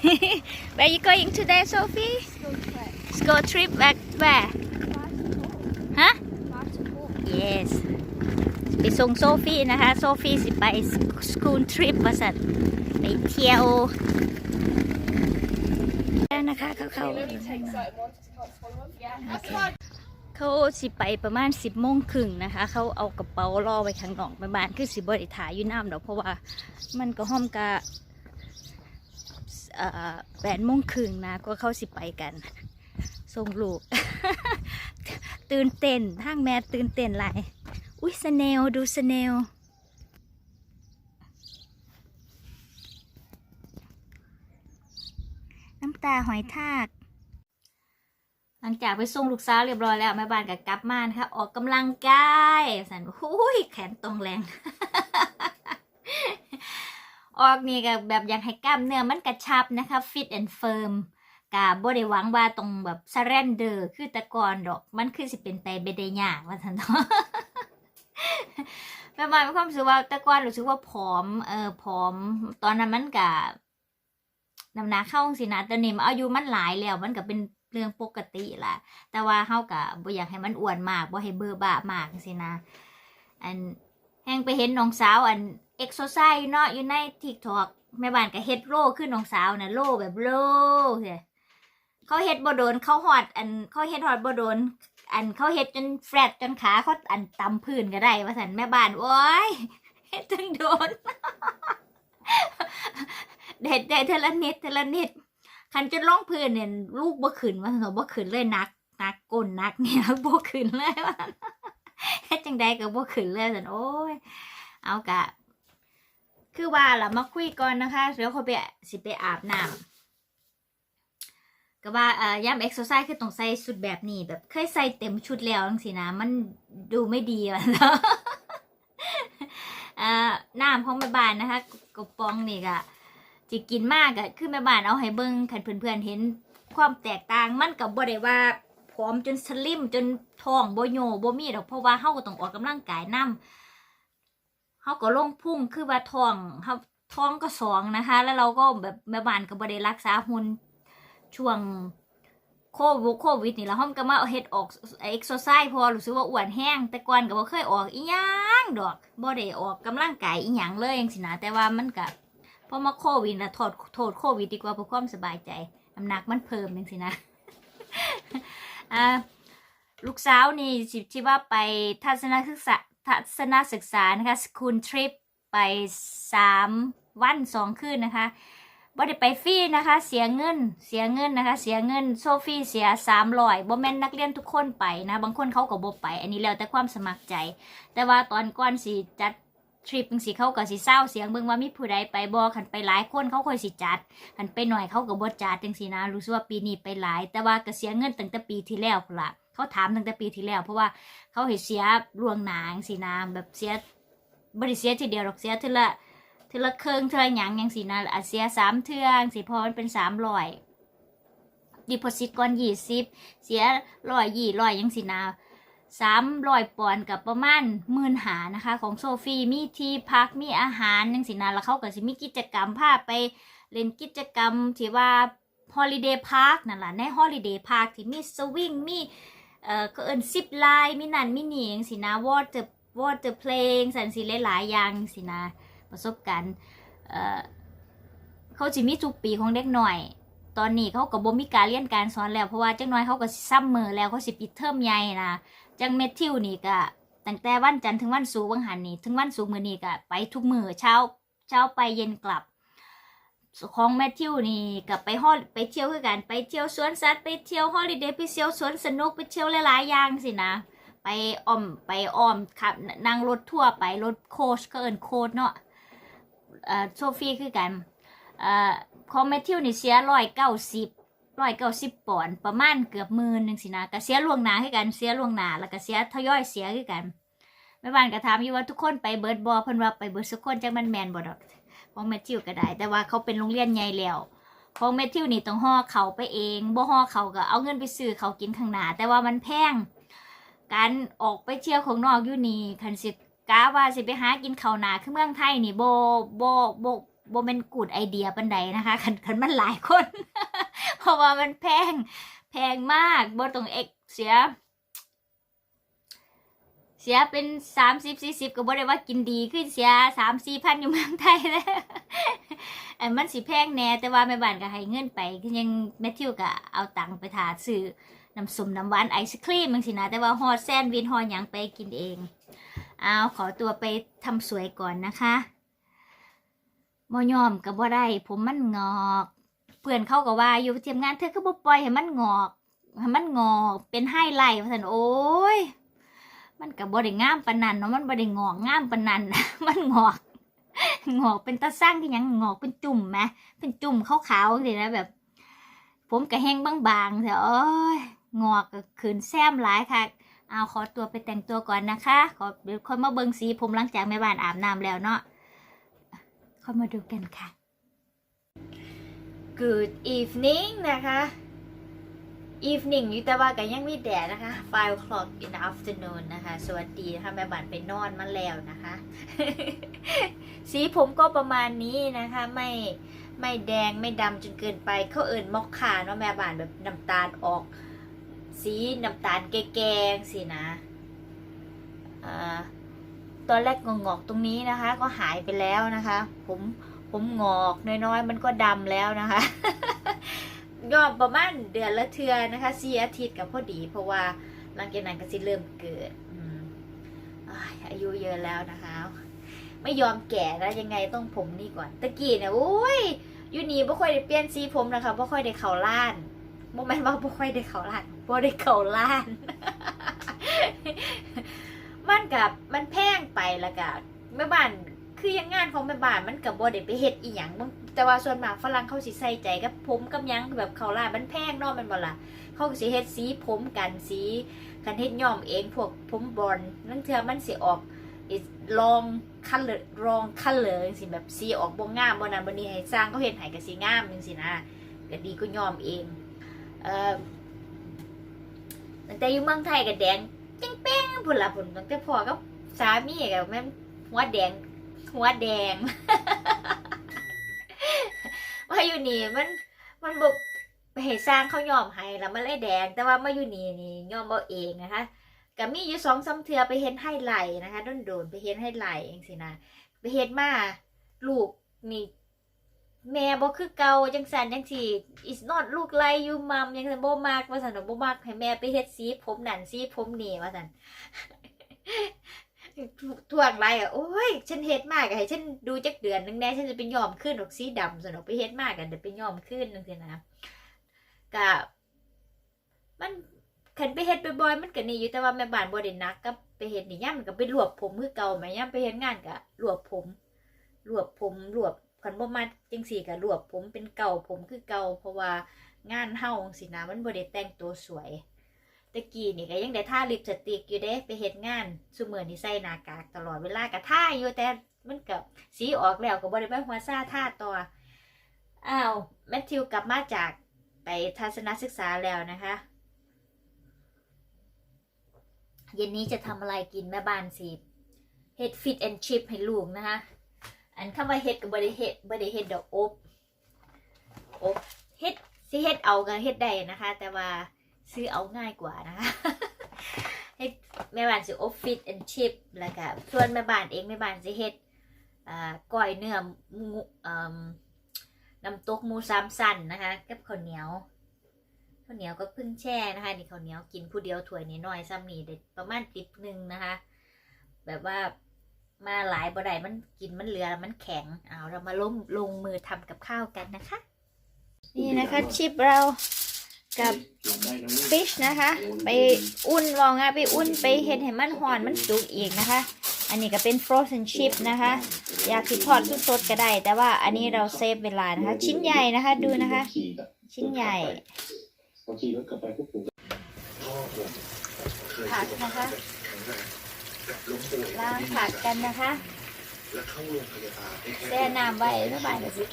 Where you going today, Sophie? School trip. School trip back where? Basketball. ฮะ Basketball. yes ไปส่งโซฟีนะคะ โซฟีสิไปสกูลทริปว่าสัตว์ไปเที่ยวแล้วนะคะเขาเขาเขาสิไปประมาณสิบโมงครึ่งนะคะ เขาเอากระเป๋ารอไว้ข้างนอกไปบ้านคือสิบริถ่ายอยู่น้ำดอกเพราะว่ามันก็ห้อมกะ แปดโมงครึ่งนะก็เข้าสิไปกันส่งลูก ตื่นเต้นทางแม่ตื่นเต้นหลายอุ้ยสเนลดูสเนลน้ำตาหอยทาก หลังจากไปส่งลูกสาวเรียบร้อยแล้วแม่บ้านก็กลับมานะคะออกกำลังกายสันหุ้ยแขนตรงแรง ออกนี่ก็แบบอยากให้กล้ามเนื้อมันกระชับนะคะ fit and firm กะบ่ได้หวังว่าตรงแบบ surrender คือตะกอนดอก มันคือสิเป็นไปเบไดยากว่าทันเนาะแม่บ้านมีความรู้สึกว่าตะกอนรู้สึกว่าผอมเออผอม ตอนนั้นมันกะน้ำหนักเข้าสินะตอนนี้มันอายุมันหลายแล้วมันก็เป็นเรื่องปกติแหละแต่ว่าเฮาก็บ่อยากให้มันอ้วนมากบ่ให้เบอร์บ้ามากสินะ อันแฮงไปเห็นน้องสาวอัน เอ็กโซไซเนาะอยู่ใน TikTok แม่บ้านก็เฮ็ดโล่ขึ้นน้องสาวน่ะโล่แบบโล่เด้เขาเฮ็ดบ่โดนเขาฮอด อันเขาเฮ็ดฮอดบ่โดน อันเขาเฮ็ดจนแฟลตจนขาเขาอันตำพื้นก็ได้ว่าซั่นแม่บ้านโอ้ยเฮ็ดจังโดนเด็ดได้เทละนิดเทละนิดคันจนร้องพื้นเนี่ยลูกบ่ขึ้นว่าเถอะบ่ขึ้นเลยนักนักก้นนักเนี่ยบ่ขึ้นเลยว่าเฮ็ดจังใดก็บ่ขึ้นเลยสันโอ้ยเอากะ คือว่าล่ะมาคุยก่อนนะคะเดี๋ยวเขาไปสิไปอาบน้ำก็ว่าเอ่อย่ำเอ็กซ์ไซส์คือต้องใส่ชุดแบบนี้แบบเคยใส่เต็มชุดแล้วจังสินะ มันดูไม่ดีอะเนาะเอ่อน้ำของแม่บ้านนะคะกระป๋องนี่ก็สิกินมากอะคือแม่บ้านเอาให้เบิ่งคันเพื่อนๆเห็นความแตกต่างมันกับบ่ได้ว่าผอมจนสลิมจนท้องบโยบมีดอกเพราะว่าเฮาก็ต้องออกกำลังกายนํ เฮาก็ลงพุ่งคือว่าท้องเฮาท้องก็สองนะคะ แล้วเราก็แบบแม่บ้านก็บ่ได้รักษาหุ่นช่วงโควิดโควิดนี่แล้วเฮาก็มาเอาเฮ็ดออกเอ็กซ์ไซส์พอรู้สึกว่าอ้วนแห้ง แต่ก่อนก็บ่เคยออกอีหยังดอกบ่ได้ออกกำลังกายอีหยังเลยจังซี่นะแต่ว่ามันก็เพราะมาโควิดนะโทษโทษโควิดดีกว่าเพื่อความสบายใจน้ำหนักมันเพิ่มจังสินะอ่าลูกสาวนี่สิที่ว่าไปทัศนศึกษา ทัศนศึกษานะคะสคูลทริปไปสามวันสองคืนนะคะบ่ได้ไปฟรีนะคะ เสียเงิน เสียเงินนะคะ เสียเงิน โซฟีเสียสามร้อยบ่แม่นนักเรียนทุกคนไปนะ บางคนเขาก็บ่ไป อันนี้แล้วแต่ความสมัครใจ แต่ว่าตอนก่อนสิจัดทริปจังสิเขาก็สิเศร้าเสียงเบิ่งว่ามีผู้ใดไปบ่คันไปหลายคนเขาค่อยสิจัดคันไปหน่อยเขาก็บ่จัดจังสินะรู้สึกว่าปีนี้ไปหลาย แต่ว่าก็เสียเงินตั้งแต่ปีที่แล้วพุ่นล่ะ เขาถามตั้งแต่ปีที่แล้ว เพราะว่าเขาเห็นเสียลวงหนางสินะแบบเสียบ่ได้เสียทีเดียวหรอกเสียทีละทีละเครื่องทีละหยังจังสินะอาจเสียสามเทืองสิเพอมันเป็น300ดิโพซิตก่อน20เสีย100 200จังสินะสามร้อยปอนด์กับประมาณหมื่นหานะคะ ของโซฟีมีที่พักมีอาหารยังสินะแล้วเขาก็สิมีกิจกรรมพาไปเล่นกิจกรรมที่ว่าฮอลิเดย์พาร์คนั่นแหละในฮอลิเดย์พาร์คที่มีสวิงมี เอ่อก็เอินซิปไลน์มีนั่นมีนี่ยังสินะวอดเตอร์วอดเตอร์เพลงสันสิหลายๆอย่างสินะประสบการณ์เอ่อเขาสิมีทุกปีของเด็กหน่อย ตอนนี้เขาก็บ่มีการเรียนการสอนแล้วเพราะว่าจังน้อยเขาก็ซ้ำมือแล้วเขาสิปิดเทอมใหญ่นะจังเมทิวนี่ก็ตั้งแต่วันจันทร์ถึงวันศุกร์วังหันนี่ถึงวันศุกร์มื้อนี้ก็ไปทุกมือเช้าเช้าไปเย็นกลับ ของแมทธิวนี่ก็ไปฮอลไปเที่ยวคือกันไปเที่ยวสวนสัตว์ไปเที่ยวฮอลิเดย์ไปเที่ยวสวนสนุกไปเที่ยวหลายๆอย่างสินะ ไปอ้อมไปอ้อมขับนั่งรถทั่วร์ไปรถโคชก็เอินโคชเนาะเอ่อโซฟีคือกันเอ่อของแมทธิวนี่เสียร้อยเก้าสิบร้อยเก้าสิบปอนด์ประมาณเกือบหมื่นหนึ่งสินะก็เสียล่วงหน้าคือกันเสียล่วงหน้าแล้วก็เสียทยอยเสียคือกันแม่บ้านก็ถามอยู่ว่าทุกคนไปเบิร์ดบอเพิ่นว่าไปเบิร์ดทุกคนจังมันแมนบ่ดอก ของแมทธิวก็ได้ แต่ว่าเขาเป็นโรงเรียนใหญ่แล้วของแมทธิวนี่ต้องห่อเขาไปเองบ่ห่อเขาก็เอาเงินไปซื้อเขากินข้างหน้าแต่ว่ามันแพงการออกไปเที่ยวของนอกอยู่นี่คันสิกะว่าสิไปหากินข้าวหนาคือเมืองไทยนี่โบ่บ่บ่โบเป็นกูดไอเดียปันใดนะคะคันคันมันหลายคน เพราะว่ามันแพงแพงมากบ่ต้องเอกเสีย เสียเป็นสามสิบสี่สิบก็บ่ได้ว่ากินดีขึ้นเสียสามสี่พันอยู่เมืองไทยแล้วอันมันสิแพงแน่แต่ว่าแม่บ้านก็ให้เงินไปคือยังแมทธิวก็เอาตังค์ไปทาซื้อน้ำสมน้ำหวานไอศครีมบางสินะแต่ว่าฮอดแซนวิชฮอดหยังไปกินเองเอาขอตัวไปทำสวยก่อนนะคะบ่ยอมกับบ่ได้ผมมันงอกเพื่อนเขาก็ว่าอยู่ทีมงานเธอก็บ่ปล่อยให้มันงอกให้มันงอกเป็นไฮไลท์ว่าซั่นโอ้ย มันก็บ่ได้งามปนันเนาะมันบ่ได้งอกงามปนนั้นมันงอก งอกเป็นตาสร้างที่ยังงอกเป็นจุ่มไหมเป็นจุ่มขาวๆสินะแบบ ผมก็แห้งบางๆแต่โอ้ยงอกกขืนแซมหลายค่ะเอาขอตัวไปแต่งตัวก่อนนะคะ ขอเดี๋ยวค่อยมาเบิงสีผมหลังจากแม่บ้านอาบน้ำแล้วเนาะค่อยมาดูกันค่ะ Good evening นะคะ evening อยู่แต่ว่าก็ยังมีแดดนะคะ5 o'clock in the afternoon นะคะ สวัสดีนะคะแม่บ้านไปนอนมาแล้วนะคะ สีผมก็ประมาณนี้นะคะ ไม่ไม่แดงไม่ดำจนเกินไป เขาเอิ่นมอกขาเนาะแม่บ้านแบบน้ำตาลออก สีน้ำตาลแก่ๆสินะอ่าตอนแรกงอกๆตรงนี้นะคะ ก็หายไปแล้วนะคะ ผมผมงอกน้อยๆ มันก็ดำแล้วนะคะ ยอมประมาณเดือนละเทือนะคะสี่อาทิตย์กับพอดี เพราะว่าหลังจากนั้นก็สิเริ่มเกิดอายุเยอะแล้วนะคะ ไม่ยอมแก่นะยังไงต้องผมนี่ก่อนตะกี้เนี่ยโอ้ยอยูนี่บ่ค่อยได้เปลี่ยนสีผมนะคะบ่ค่อยได้เข่าล้านโมเมนต์ว่าบ่ค่อยได้เข่าล้านบ่ได้เข่าล้าน มันกับมันแพงไปแล้วก็แม่บ้านคือยังงานของแม่บ้านมันกับบ่ได้ไปเฮ็ดอีหยังบาง แต่ว่าส่วนมากฝรั่งเขาสิใส่ใจกับผมกับยังแบบเขาล้ามันแพงเนาะมันบ่ล่ะเขาสิเฮ็ดสีผมกันสีกันเฮ็ดย้อมเองพวกผมบอลนั่นเทื่อมันสิออกลองคันเลยลองคันเลยสิแบบสีออกบ่งามบ่นั้นบ่นี้ให้สร้างเขาเฮ็ดให้ก็สิงามจังซี่นะก็ดีก็ยอมเองเอ่อแต่อยู่เมืองไทยก็แดงแป้งๆพุ่นละพุ่นตั้งแต่พ่อกับสามีก็แม่หัวแดงหัวแดง ว่าอยู่นี่มันมันบ่ไปให้สร้างเขายอมให้แล้วมันเลยแดง แต่ว่ามาอยู่นี่นี่ยอมบ่เองนะคะก็มีอยู่สองสาเทือไปเห็นให้ไหลนะคะโดนโดนๆไปเห็นให้ไหลเองสินะไปเห็นมาลูกนี่แม่บ่คือเก่าจังสันจังสี่ is not ลูกไล่อยู่มัมยังสันบ่มากว่าสันบ่มากให้แม่ไปเฮ็ดสีผมนั่นสีผมนี่ว่าสัน ทวงไรอะโอ้ย ฉันเฮ็ดมากอะให้ฉันดูจักเดือนนึงแน่ฉันจะเป็นยอมขึ้นดอกสีดำสนอกไปเฮ็ดมากกันเดี๋ยวไปยอมขึ้นนึงสินะก็มันคันไปเฮ็ดไปบ่อยมันก็นี่อยู่แต่ว่าแม่บ้านบ่ได้นักก็ไปเฮ็ดนี่ย่ำมันก็ไปรวบผมคือเก่าแม่ย่ำไปเฮ็ดงานก็รวบผมรวบผมรวบคันบ่มาจังซี่ก็รวบผมเป็นเก่าผมคือเก่าเพราะว่างานเฮาจังซี่นะมันบ่ได้แต่งตัวสวย ตะกี้นี่ก็ยังได้ทาลิปสติกอยู่เด้ไปเฮ็ดงานซุมื้อนี้ใส่หน้ากากตลอดเวลาก็ทาอยู่แต่มันก็สีออกแล้วก็บ่ได้ไปหัวซาทาต่ออ้าวแมทธิวกลับมาจากไปทัศนศึกษาแล้วนะคะ เย็นนี้จะทำอะไรกินแม่บ้านสิเฮ็ดฟิตแอนชิพให้ลูกนะคะ อันคำว่าเฮ็ดกับบริเฮ็ดบริเฮ็ดดอกอบอบเฮ็ดสิเฮ็ดเอาก็เฮ็ดได้นะคะ แต่ว่า ซื้อเอาง่ายกว่านะคะเฮ็ดแม่บ้านสิอบฟิตแอนชิพแล้วก็ส่วนแม่บ้านเองแม่บ้านสิเฮ็ดอ่าก้อยเนื้อหมูเอ่อน้ำตกหมูสามสั้นนะคะกับข้าวเหนียวข้าวเหนียวก็เพิ่งแช่นะคะนี่ข้าวเหนียวกินผู้เดียวถ้วยนี้น้อยซ้ำนี่เด็ดประมาณติบหนึ่งนะคะ แบบว่ามาหลายบ่ได้มันกินมันเหลือมันแข็งเอาเรามาลงลงมือทำกับข้าวกันนะคะ นี่นะคะชิปเรา กับฟิชนะคะ ไปอุ่นวองงาไปอุ่นไปเห็นให้มันหอนมันสุกอีกนะคะ อันนี้ก็เป็น frozen chip นะคะ อยากสิทอดสดๆก็ได้ แต่ว่าอันนี้เราเซฟเวลานะคะ ชิ้นใหญ่นะคะดูนะคะ ชิ้นใหญ่พอขี่รถกลับไปพวกผมผักนะคะล้มป่วยล้างผักกันนะคะ แล้วเข้าโรงพยาบาลแช่น้ำไว้เมื่อบ่ายก็สิ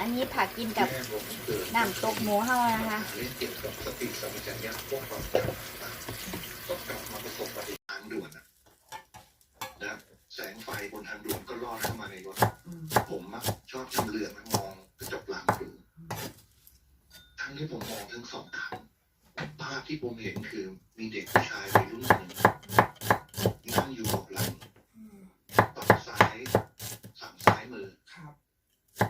อันนี้ผักกินกับแม่ผมเกิดน้ำตกหมูเฮานะคะ เล่นเกี่ยวกับสติสัมปชัญญะพวกความจำต่างๆต้องกลับมาประสบปฏิทางด่วนนะนะแสงไฟบนทางด่วนก็ลอดเข้ามาในรถ ผมมักชอบชำเลืองและมองกระจกหลังดูทั้งที่ผมมองทั้งสองครั้งภาพที่ผมเห็นคือมีเด็กผู้ชายวัยรุ่นหนึ่งนั่งอยู่เบาะหลังฝั่งซ้ายสั่งซ้ายมือ ครับ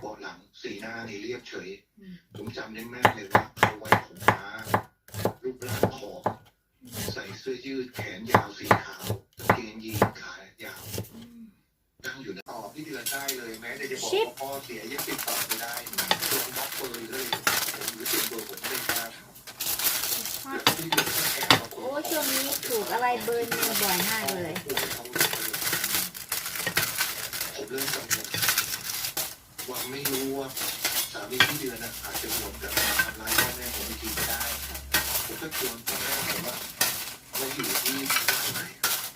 เบาะหลังสีหน้านี่ เรียบเฉยอืมผมจำได้แม่นเลยว่าเขาไว้ผมม้ารูปร่างผอมใส่เสื้อยืดแขนยาวสีขาวกางเกงยีนขายาวนั่งอยู่นะตอบที่เดือนได้เลยแม้แต่จะบอกชิปว่าพ่อเสียยังติดต่อไม่ได้โดนบล็อกเบอร์เลยผมหรือติดเบอร์ผมไม่ทราบแล้วที่เดือนก็แอบมาโอ้ช่วงนี้ถูกอะไรเบอร์นิวบ่อยมากเลยผมเริ่มกังวลว่าไม่รู้ว่าสามีที่เดือนน่ะอาจจะหวนกลับมาทำร้ายพ่อแม่ผมอีกทีก็ได้ผมก็ชวนพ่อแม่ผมว่าเราอยู่ที่บ้านไหน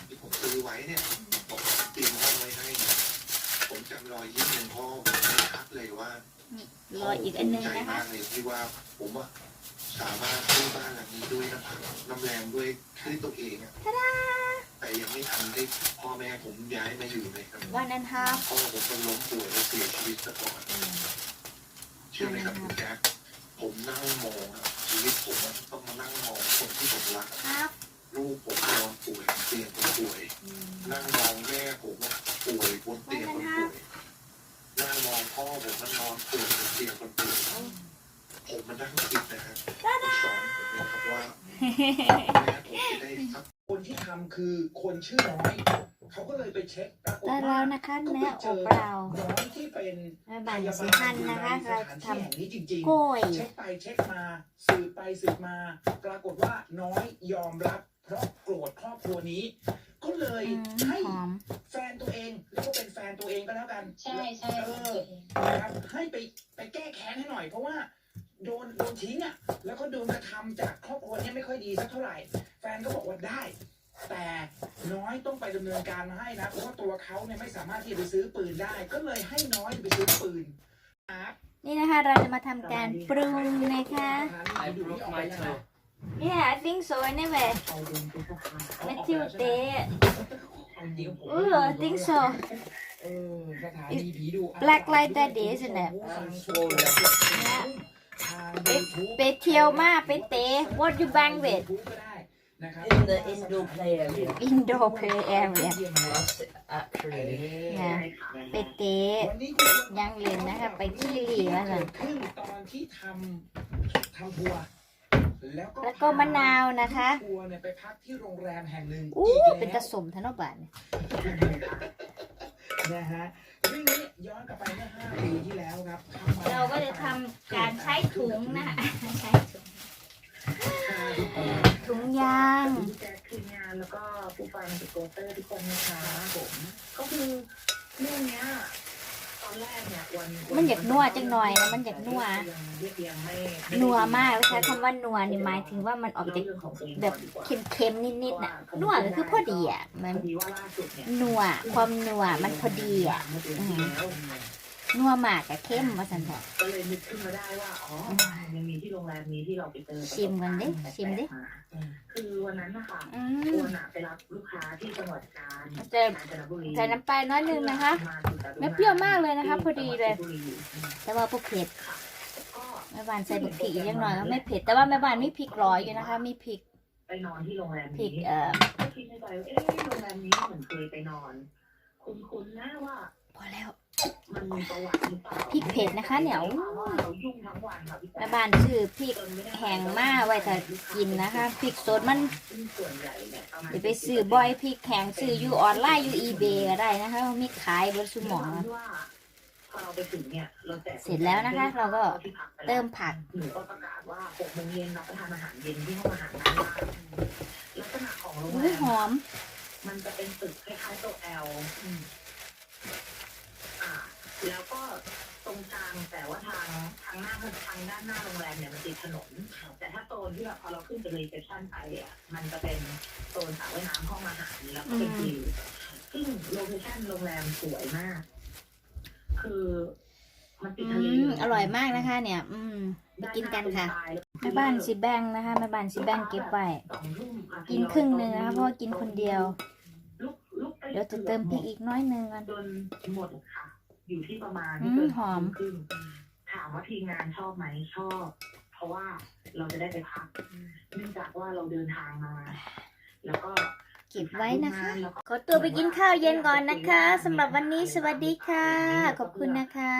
ที่ผมซื้อไว้เนี่ยผมเตรียมห้องไว้ให้เนี่ยผมจำรอยยิ้มหนึ่งพ่อผมไม่ชัดเลยว่ารออีกอันนึงใจนะคะมากเลยที่ว่าผมว่าสามารถซื้อบ้านหลังนี้ด้วยน้ำพักน้ำแรงด้วยด้วยตัวเองอะแต่ยังไม่ทันได้พ่อแม่ผมย้ายมาอยู่ในกันวันนั้นฮาพ่อผมเป็นล้มป่วยและเสียชีวิตซะก่อนเชื่อไหมครับคุณแจ๊คผมนั่งมองอะชีวิตผมอะต้องมานั่งมองคนที่ผมรักครับลูกผมนอนป่วยเตียงคนป่วย นั่งมองแม่ผมอะป่วยบนเตียงคนป่วยนั่งมองพ่อผมมันนอนป่วยบนเตียงคนป่วยผมมานั่งคิดนะฮะผมสอนผมนะครับว่าแม่ผมจะได้สักคนที่ทำคือคนชื่อน้อย เขาก็เลยไปเช็คปรากฏได้ว่าแล้วนะคะก็เนื้ไปอเจอบอเรา น้อยที่เป็นแม่บ้านสีพันนะคะเราจะทที่แห่งนี้จริงำกล้วย ๆ เช็คไปเช็คมาสืบไปสืบมา ปรากฏว่าน้อยยอมรับ เพราะโกรธครอบครัวนี้ ก็เลยอืมให้หอม แฟนตัวเองเรียกว่าเป็นแฟนตัวเองก็แล้วกันใช่ใช่เออ นะครับให้ไปไปแก้แค้นให้หน่อย เพราะว่าโดนโดนทิ้งอะแล้วก็โดนกระทำจากครอบครัวเนี้ไม่ค่อยดีสักเท่าไหร่ แฟนก็บอกว่าได้ แต่น้อยต้องไปดำเนินการมาให้นะ เพราะว่าตัวเขาเนี่ยไม่สามารถที่จะไปซื้อปืนได้ ก็เลยให้น้อยไปซื้อปืนครับนี่นะคะ เราจะมาทำการปรุงนะคะ I broke my toe Yeah I think so anyway แมทธิวเตะเออ I think so เออสถานีผีดุ Black Light that day, isn't it? เนี่ยไปเที่ยวมาไปเตะ What you bang with ก็ได้ นะครับ In the indoor play area. Indoor play area That's actually. นะไปเตะวันนี้คุณยังเรียนนะคะไปขี้หลีว่าเกิซั่นดขึ้นตอนที่ทำทำทัวร์แล้วก็แล้วก็มะนาวนะคะ ทัวร์เนี่ยไปพักที่โรงแรมแห่งหนึ่งอู้อีกเป็นแล้ตะวสมธนบัตรนะฮะเรื่องนี้ย้อนกลับไปเมื่อห้าปีที่แล้วครับทำมเราก็จะทำการใช้ถุงนะคะใช้ถุง ถุงยาง พี่แจ๊คทีมงานแล้วก็ผู้ฟังสโกเตอร์ทุกคนนะคะผมก็คือเรื่องเนี้ยตอนแรกเนี่ยวันมันอยากนัวจังหน่อยนะมันอยากนัวเรียกยังไม่นัวมากเลยใช้คำว่านัวนี่หมายถึงว่ามันออกจากแบบเค็มๆนิดๆน่ะนัวก็คือพอดีอะมันพอดีว่าล่าสุดเนี่ยนัวความนัวมันพอดีอะเมื่อเดือ นที่แล้วนัวมากกับเข้มว่าสันเถอะก็เลยนึกขึ้นมาได้ว่าอ๋อยังมีที่โรงแรมนี้ที่เราไปเจอชิมกันดิชิมดิคือวันนั้นนะคะอืตัมวน่ะไปรับลูกค้าที่จังหวัดกาญจะกาญจนบุรีใส่น้ำปลาน้อยหนึงนะคะไม่เปรี้ยวมากเลยนะคะพอดีเลย แต่ว่าพวกเผ็ดก็แม่บ้านใส่บักพริกอีกเล็กน้อยก็ไม่เผ็ดแต่ว่าแม่บ้านมีพริกร้อยอยู่นะคะ มีพริกไปนอนที่โรงแรมพรินี้กเอ่อก็คิดในใจว่าเอ๊ะโรงแรมนี้เหมือนเคยไปนอน คุ้นๆนะว่าพอแล้ว มันมีประวัติหรือเปล่าพริกเผ็ดนะคะเนี่ยพราะว่าเรายุ่งทั้งวันค่ะพี่แม่บ้านซื้อพริกแห้งมาไว้ถ้ากินนะคะพริกสดมันซึ่งส่วนใหญ่เนี่ยประมาณเดี๋ยวไปซื้อบ่อยพริกแห้งซื้ออยู่ออนไลน์อยู่อีเบก็ได้นะคะมีขายบนสมองด้วยความที่ว่าพอเราไปถึงเนี่ยเราแจกเสร็จแล้วนะคะ เราก็ที่พักไปแล้วเติมผักหนูก็ประกาศว่าหกโมงเย็นรับประทานอาหารเย็นที่ห้องอาหารนั้นว่าลักษณะของโรงอุ้แรยมหอมมันจะเป็นตึกคล้ายๆตัวแอลอ่า แล้วก็ตรงกลางแต่ว่าทางทางหน้าทางด้านหน้าโรงแรมเนี่ยมันติดถนน แต่ถ้าโซนที่แบบพอเราขึ้นไปรีเซพชันไปอะมันจะเป็นโซนสระว่ายน้ำห้องอาหารแล้วก็เป็นวิวซึ่งโลเคชั่นโรงแรมสวยมาก คือมันติดอืทะเลมอร่อยมากนะคะ เนี่ย อืมไปกินกันค่ะแม่บ้านสิแบ่งนะคะแม่บ้านสิแบ่งเก็บไว้สองทุ่มอาทิกิตนย์ครึ่งหนึงนะคะเพราะว่ากินคนเดียวลุกลุกไปเดี๋ยวจะเติมพริกอีกน้อยหนึงกันจนหมดค่ะ อยู่ที่ประมาณอืมไเกินหอมครึ่งถามว่าทีมงานชอบไหมชอบ เพราะว่าเราจะได้ไปพักเนื่องจากว่าเราเดินทางมา แล้วก็เก็บไว้นะคะแล้วก็ขอตัวไปกินข้าวเย็นก่อนนะคะสำหรับวันนี้สวัสดีค่ะ ขอบคุณนะคะ